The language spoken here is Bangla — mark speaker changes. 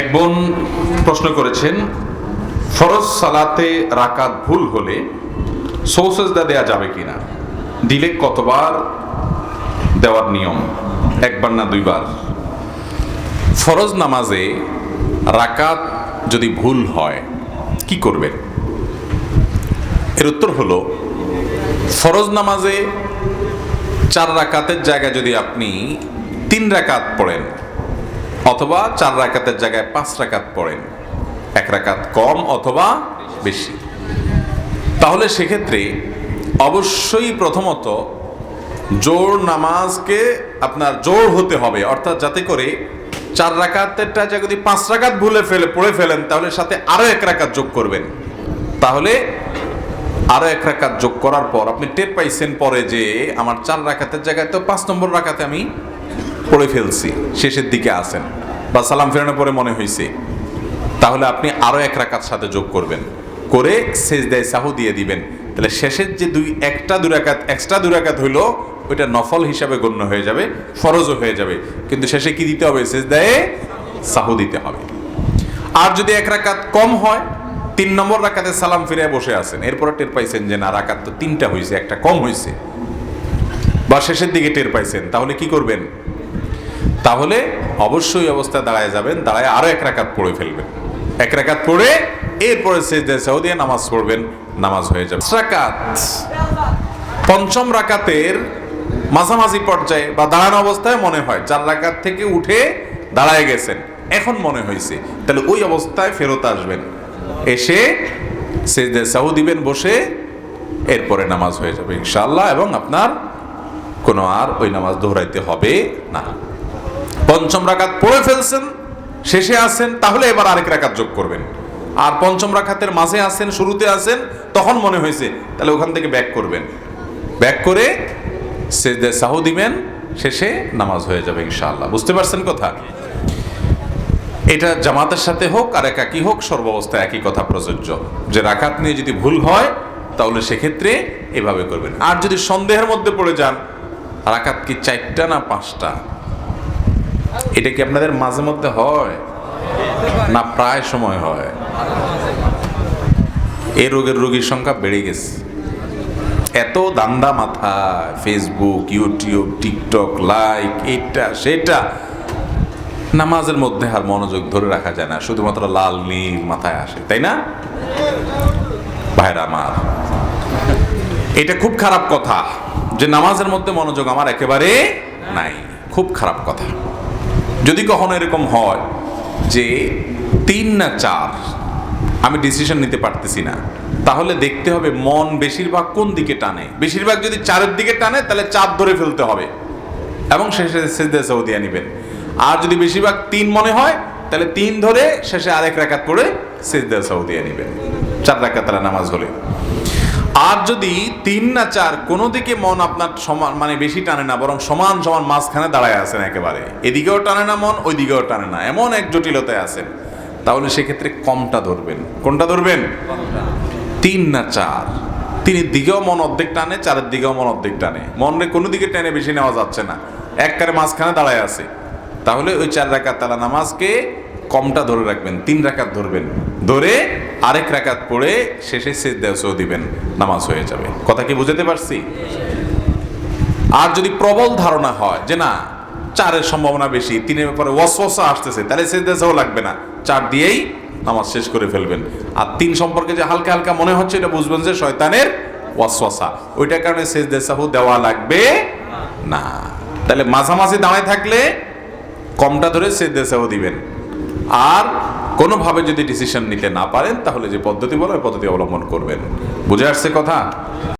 Speaker 1: এক বোন প্রশ্ন করেছেন, ফরজ সালাতে রাকাত ভুল হলে সৌসেজদা দেয়া যাবে কিনা? দিলে কতবার দেওয়ার নিয়ম? একবার না দুইবার? ফরজ নামাজে রাকাত যদি ভুল হয়, কি করবেন? এর উত্তর হলো, ফরজ নামাজে চার রাকাতের জায়গায় যদি আপনি তিন রাকাত পড়েন অথবা চার রাকাতের জায়গায় পাঁচ রাকাত পড়েন। এক রাকাত কম অথবা বেশি। তাহলে সেক্ষেত্রে অবশ্যই প্রথমত জোর নামাজকে আপনার জোর হতে হবে। অর্থাৎ যাতে করে চার রাকাতেরটা যদি পাঁচ রাকাত ভুলে ফেলে, পড়ে ফেলেন, তাহলে সাথে আরও এক রাকাত যোগ করবেন। তাহলে আরও এক রাকাত যোগ করার পর আপনি টের পাইছেন পরে যে আমার চার রাকাতের জায়গায় তো পাঁচ নম্বর রাকাতে আমি পড়ে ফেলছি, শেষের দিকে আসেন বা সালাম ফেরানোর পরে মনে হয়েছে তাহলে আপনি আরও এক রাকাত সাথে যোগ করবেন। করে শেষ দেয় সাহু দিয়ে দিবেন। তাহলে শেষের যে দুই, একটা দুরাকাত এক্সট্রা দুরাকাত হইল, ওইটা নফল হিসাবে গণ্য হয়ে যাবে, ফরজও হয়ে যাবে। কিন্তু শেষে কি দিতে হবে? শেষ দেয় সাহু দিতে হবে। আর যদি এক রাকাত কম হয়, তিন নম্বর রাকাতে সালাম ফিরে বসে আছেন। এরপরে টের পাইছেন যে, না, রাকাত তো তিনটা হয়েছে একটা কম হয়েছে বা শেষের দিকে টের পাইছেন, তাহলে কি করবেন? তাহলে অবশ্যই অবস্থায় দাঁড়ায় যাবেন, দাঁড়ায় আরও এক রাকাত পড়ে ফেলবেন। এক রাকাত পড়ে এরপরে শেষ দেয় দিয়ে নামাজ পড়বেন, নামাজ হয়ে যাবে। রাকাত। পঞ্চম রাকাতের মাঝামাঝি পর্যায়ে বা দাঁড়ানো অবস্থায় মনে হয় চার রাকাত থেকে উঠে দাঁড়ায় গেছেন। এখন মনে হয়েছে, তাহলে ওই অবস্থায় ফেরত আসবেন। এসে সেজদে সাহু দিবেন বসে, এরপরে নামাজ হয়ে যাবে ইনশাল্লাহ এবং আপনার কোনো আর ওই নামাজ দোহরাইতে হবে না। পঞ্চম রাকাত পড়ে ফেলছেন, শেষে আসেন তাহলে এবার আরেক রাকাত যোগ করবেন। আর পঞ্চম রাকাতের মাঝে আসেন শুরুতে আসেন তখন মনে হয়েছে, তাহলে ওখান থেকে ব্যাক করবেন। ব্যাক করে সাহু দিবেন, শেষে নামাজ হয়ে যাবে ইনশাআল্লাহ। বুঝতে পারছেন কথা? এটা জামাতের সাথে হোক আর একাকি হোক সর্বাবস্থায় একই কথা প্রযোজ্য। যে রাকাত নিয়ে যদি ভুল হয়, তাহলে সেক্ষেত্রে এভাবে করবেন। আর যদি সন্দেহের মধ্যে পড়ে যান, রাকাত কি চারটা না পাঁচটা? এটা কি আপনাদের মাঝে মধ্যে হয়? না প্রায় সময় হয়? এই রোগের রোগীর সংখ্যা বেড়ে গেছে। এত দান্দা মাথা ফেসবুক ইউটিউব টিকটক লাইক এটা, সেটা। নামাজের মধ্যে আর মনোযোগ ধরে রাখা যায় না, শুধুমাত্র লাল নীল মাথায় আসে, তাই না? ভাইরা আমার, এটা খুব খারাপ কথা যে নামাজের মধ্যে মনোযোগ আমার একেবারে নাই, খুব খারাপ কথা। যদি কখনো এরকম হয় যে তিন না চার, আমি ডিসিশন নিতে পারতেছি না, তাহলে দেখতে হবে মন বেশিরভাগ কোন দিকে টানে। বেশিরভাগ যদি চারের দিকে টানে, তাহলে চার ধরে ফেলতে হবে। এবং শেষে সেজদে সৌদিয়া নিবেন। আর যদি বেশিরভাগ তিন মনে হয়, তাহলে তিন ধরে শেষে আরেক রাকাত পড়ে সেজদে সৌদিয়া নিবেন। চার রাকাত তারা নামাজ হলে। আর যদি তিন না চার কোনো দিকে মন আপনার সমান মানে বেশি টানে না, বরং সমান সমান মাঝখানে দাঁড়ায় আছেন একেবারে। এদিকেও টানে না মন ওই দিকেও টানে না। এমন এক জটিলতায় আছেন। তাহলে সেক্ষেত্রে কমটা ধরবেন। কোনটা ধরবেন? তিন না চার। তিনের দিকেও মন অর্ধেক টানে, চারের দিকেও মন অর্ধেক টানে। মনে কোনো দিকে টেনে বেশি নেওয়া যাচ্ছে না। একবারে মাঝখানে দাঁড়ায় আছে। তাহলে ওই চার রাকাত তালা নামাজকে কমটা ধরে রাখবেন, তিন রাকাত ধরবেন। ধরে আরেক রাকাত পড়ে শেষে দেওয়া দিবেন, নামাজ হয়ে যাবে। কথা কি বুঝাতে পারছি? আর যদি প্রবল ধারণা হয় যে না, চারের সম্ভাবনা বেশি, তিনের ব্যাপারে ওয়াসওয়াসা আসতেছে, তাহলে দেওয়াও লাগবে না। চার দিয়েই নামাজ শেষ করে ফেলবেন। আর তিন সম্পর্কে যে হালকা হালকা মনে হচ্ছে, এটা বুঝবেন যে শয়তানের ওয়াসওয়াসা। ওইটার কারণে দেশাহু দেওয়া লাগবে না। তাহলে মাঝামাঝি দাঁড়ায় থাকলে কমটা ধরে দেশাহু দিবেন। আর কোনোভাবে যদি ডিসিশন নিতে না পারেন, তাহলে যে পদ্ধতি বলো পদ্ধতি অবলম্বন করবেন। বুঝে আসছে কথা?